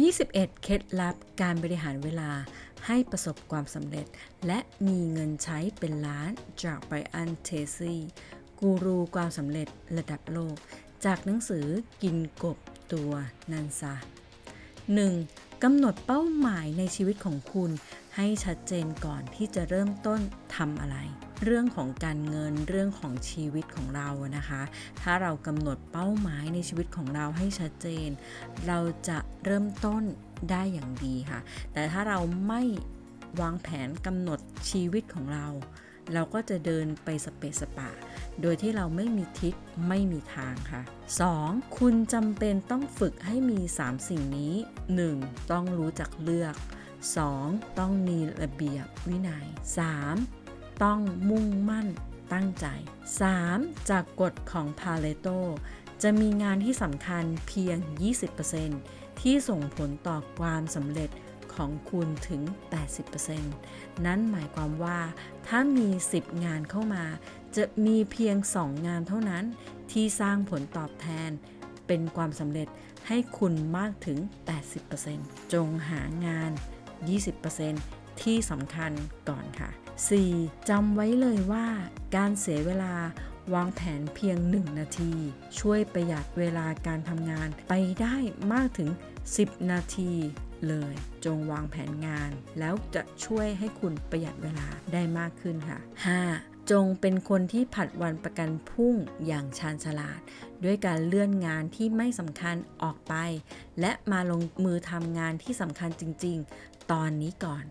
21 เคล็ดลับการบริหารเวลาให้ประสบความสำเร็จ และมีเงินใช้เป็นล้านจากไบรอันเทซี่กูรูความสำเร็จระดับโลก จากหนังสือกินกบตัวนันซา 1. กำหนดเป้าหมายในชีวิตของคุณให้ชัดเจนก่อนที่จะเริ่มต้นทำอะไร เรื่องของการเงินเรื่องของชีวิตของเรานะคะ ถ้าเรากำหนดเป้าหมายในชีวิตของเราให้ชัดเจน เราจะเริ่มต้นได้อย่างดีค่ะ แต่ถ้าเราไม่วางแผนกำหนดชีวิตของเรา เราก็จะเดินไปสเปสปะ โดยที่เราไม่มีทิศไม่มีทางค่ะ 2. คุณจำเป็นต้องฝึกให้มี 3 สิ่งนี้ 1. ต้องรู้จักเลือก 2. ต้องมีระเบียบวินัย 3. ต้องมุ่งมั่นตั้งใจ 3. จากกฎของพาเลโตจะมีงานที่สำคัญเพียง 20%ที่ส่งผลต่อความสำเร็จของคุณถึง 80%นั่นหมายความว่า ถ้ามี 10 งานเข้ามา จะมีเพียง 2 งานเท่านั้น ที่สร้างผลตอบแทน เป็นความสำเร็จให้คุณมากถึง 80%จงหางาน 20%ที่สำคัญก่อนค่ะ 4. จำไว้เลยว่าการเสียเวลาวางแผนเพียง 1 นาที ช่วยประหยัดเวลาการทำงานไปได้มากถึง 10 นาทีเลย จงวางแผนงาน แล้วจะช่วยให้คุณประหยัดเวลาได้มากขึ้นค่ะ 5. จงเป็นคนที่ผัดวันประกันพรุ่งอย่างชาญฉลาด ด้วยการเลื่อนงานที่ไม่สำคัญออกไป และมาลงมือทำงานที่สำคัญจริง ๆ ตอนนี้ก่อน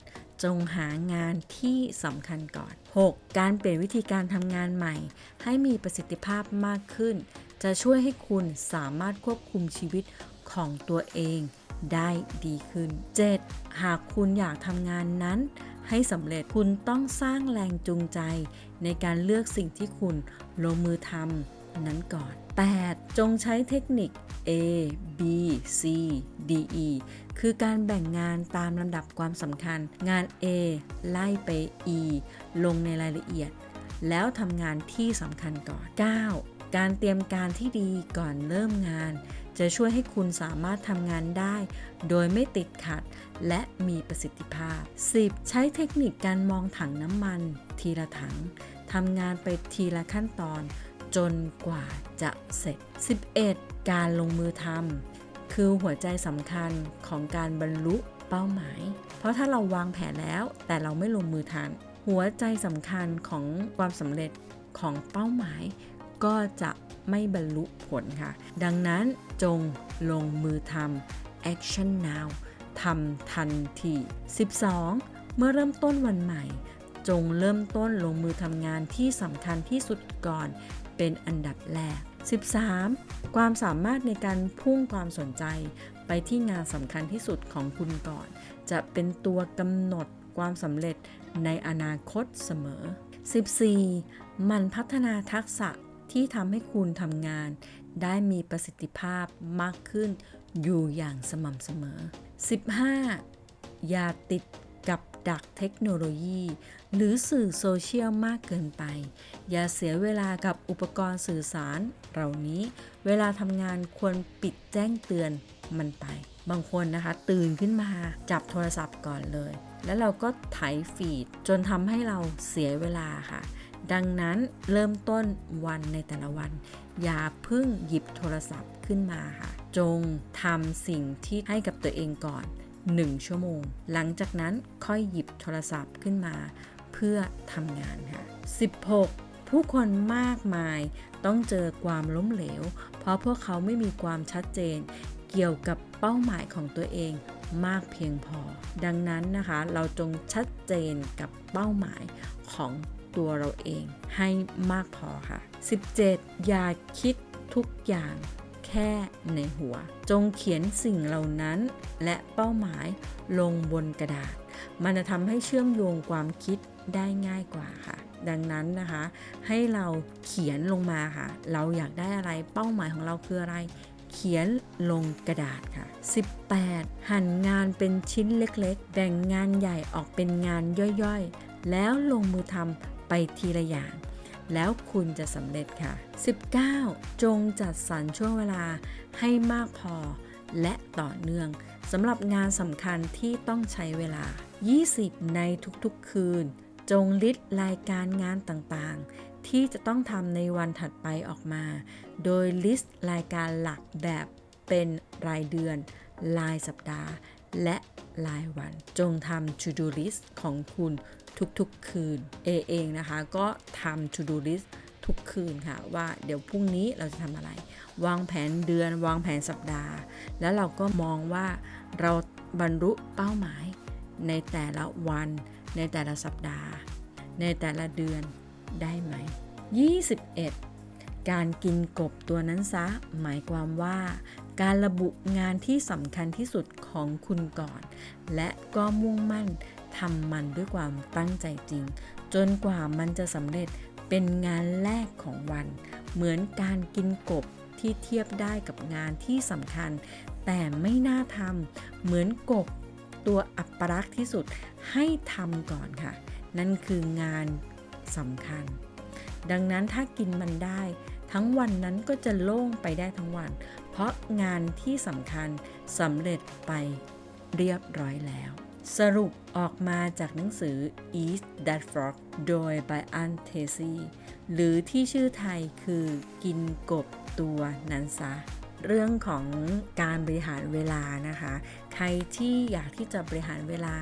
จงหางานที่สำคัญก่อน 6. การเปลี่ยนวิธีการทำงานใหม่ ให้มีประสิทธิภาพมากขึ้น จะช่วยให้คุณสามารถควบคุมชีวิตของตัวเองได้ดีขึ้น 7. หากคุณอยากทำงานนั้น ให้สำเร็จคุณต้องสร้างแรงจูงใจ ในการเลือกสิ่งที่คุณลงมือทำ นั้นก่อน 8. จงใช้เทคนิค A B C D E คือการแบ่งงานตามลำดับความสำคัญ งาน A ไล่ไป E ลงในรายละเอียด แล้วทำงานที่สำคัญก่อน 9. การเตรียมการที่ดีก่อนเริ่มงาน จะช่วยให้คุณสามารถทำงานได้ โดยไม่ติดขัด และมีประสิทธิภาพ 10. ใช้เทคนิคการมองถังน้ำมัน ทีละถังทำงานไปทีละขั้นตอน จนกว่าจะเสร็จ 11. การลงมือทำคือหัวใจสำคัญของการบรรลุเป้าหมาย เพราะถ้าเราวางแผนแล้วแต่เราไม่ลงมือทำหัวใจสำคัญของความสำเร็จของเป้าหมาย ก็จะไม่บรรลุผลค่ะ ดังนั้นจงลงมือทำ action now ทำทันที 12. เมื่อเริ่มต้นวันใหม่ จงเริ่มต้นลงมือทำงานที่สำคัญที่สุดก่อน เป็นอันดับแรก 13. ความสามารถในการพุ่งความสนใจ ไปที่งานสำคัญที่สุดของคุณก่อน จะเป็นตัวกำหนดความสำเร็จในอนาคตเสมอ 14. มันพัฒนาทักษะที่ทำให้คุณทำงาน ได้มีประสิทธิภาพมากขึ้นอยู่อย่างสม่ำเสมอ 15. อย่าติด ดักเทคโนโลยี หรือสื่อโซเชียลมากเกินไป อย่าเสียเวลากับอุปกรณ์สื่อสาร เหล่านี้เวลาทำงานควรปิดแจ้งเตือนมันไป บางคนนะคะ ตื่นขึ้นมาจับโทรศัพท์ก่อนเลย แล้วเราก็ไถฟีดจนทำให้เราเสียเวลาค่ะ ดังนั้นเริ่มต้นวันในแต่ละวัน อย่าเพิ่งหยิบโทรศัพท์ขึ้นมาค่ะ จงทำสิ่งที่ให้กับตัวเองก่อน 1 ชั่วโมง หลังจากนั้นค่อยหยิบโทรศัพท์ขึ้นมา เพื่อทำงานค่ะ 16. ผู้คนมากมายต้องเจอความล้มเหลว เพราะพวกเขาไม่มีความชัดเจน เกี่ยวกับเป้าหมายของตัวเองมากเพียงพอ ดังนั้นนะคะ เราจงชัดเจนกับเป้าหมายของตัวเราเองให้มากพอค่ะ 17. อย่าคิดทุกอย่าง แค่ในหัว จงเขียนสิ่งเหล่านั้น และเป้าหมายลงบนกระดาษ มันจะทำให้เชื่อมโยงความคิดได้ง่ายกว่าค่ะ ดังนั้นนะคะ ให้เราเขียนลงมาค่ะ เราอยากได้อะไรเป้าหมายของเราคืออะไร เขียนลงกระดาษค่ะ 18. หั่นงานเป็นชิ้นเล็กๆ แบ่งงานใหญ่ออกเป็นงานย่อยๆ แล้วลงมือทำไปทีละอย่าง แล้วคุณจะสำเร็จค่ะ 19. จงจัดสรรช่วงเวลาให้มากพอ และต่อเนื่องสำหรับงานสำคัญที่ต้องใช้เวลา 20 ในทุกๆคืน จงลิสต์รายการงานต่างๆ ที่จะต้องทำในวันถัดไปออกมา โดยลิสต์รายการหลักแบบเป็นรายเดือน รายสัปดาห์ และรายวัน จงทำ to do list ของคุณ ทุกๆคืน เอเองนะคะ ก็ทำ to do list ทุกคืนค่ะ ว่าเดี๋ยวพรุ่งนี้เราจะทำอะไร วางแผนเดือนวางแผนสัปดาห์ แล้วเราก็มองว่าเราบรรลุเป้าหมาย ในแต่ละวัน ในแต่ละสัปดาห์ ในแต่ละเดือนได้ไหม 21 การกินกบตัวนั้นซะ หมายความว่า การระบุงานที่สำคัญที่สุดของคุณก่อน และก็มุ่งมั่น ทำมันด้วยความตั้งใจจริง จนกว่ามันจะสำเร็จเป็นงานแรกของวัน เหมือนการกินกบที่เทียบได้กับงานที่สำคัญ แต่ไม่น่าทำเหมือนกบตัวอัปรักษ์ที่สุดให้ทำก่อนค่ะ นั่นคืองานสำคัญ ดังนั้นถ้ากินมันได้ ทั้งวันนั้นก็จะโล่งไปได้ทั้งวัน เพราะงานที่สำคัญสำเร็จไปเรียบร้อยแล้ว สรุปออกมาจากหนังสือ Eat That Frog โดย Brian Tracy หรือที่ชื่อไทยคือกินกบตัวนั้นซะ เรื่องของการบริหารเวลานะคะ ใครที่อยากที่จะบริหารเวลา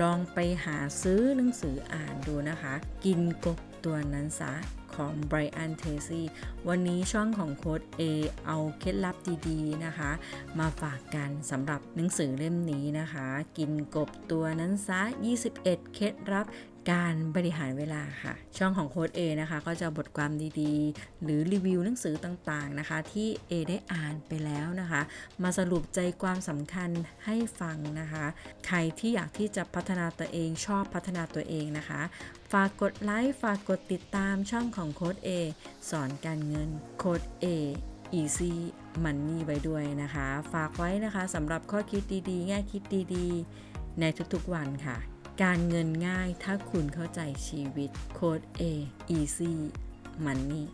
ลองไปหาซื้อหนังสืออ่านดูนะคะ กินกบตัวนั้นซะ ของไบรอันเทซี่ วันนี้ช่องของโค้ด A เอาเคล็ดลับดีๆนะคะ มาฝากกันสำหรับหนังสือเล่มนี้นะคะ กินกบตัวนั้นซะ 21 เคล็ดลับ การบริหารเวลาค่ะ ช่องของโค้ด A นะคะ ก็จะบทความดีๆ หรือรีวิวหนังสือต่างๆนะคะ ที่ A ได้อ่านไปแล้วนะคะ มาสรุปใจความสำคัญให้ฟังนะคะ ใครที่อยากที่จะพัฒนาตัวเองชอบพัฒนาตัวเองนะคะ ฝากกดไลค์ฝากกดติดตามช่องของโค้ด A สอนการเงินโค้ด A Easy Money ไว้ด้วยนะคะ ฝากไว้นะคะสำหรับข้อคิดดีๆ แง่คิดดีๆ ในทุกๆวันค่ะ การเงินง่ายถ้าคุณเข้าใจชีวิตโค้ด A Easy Money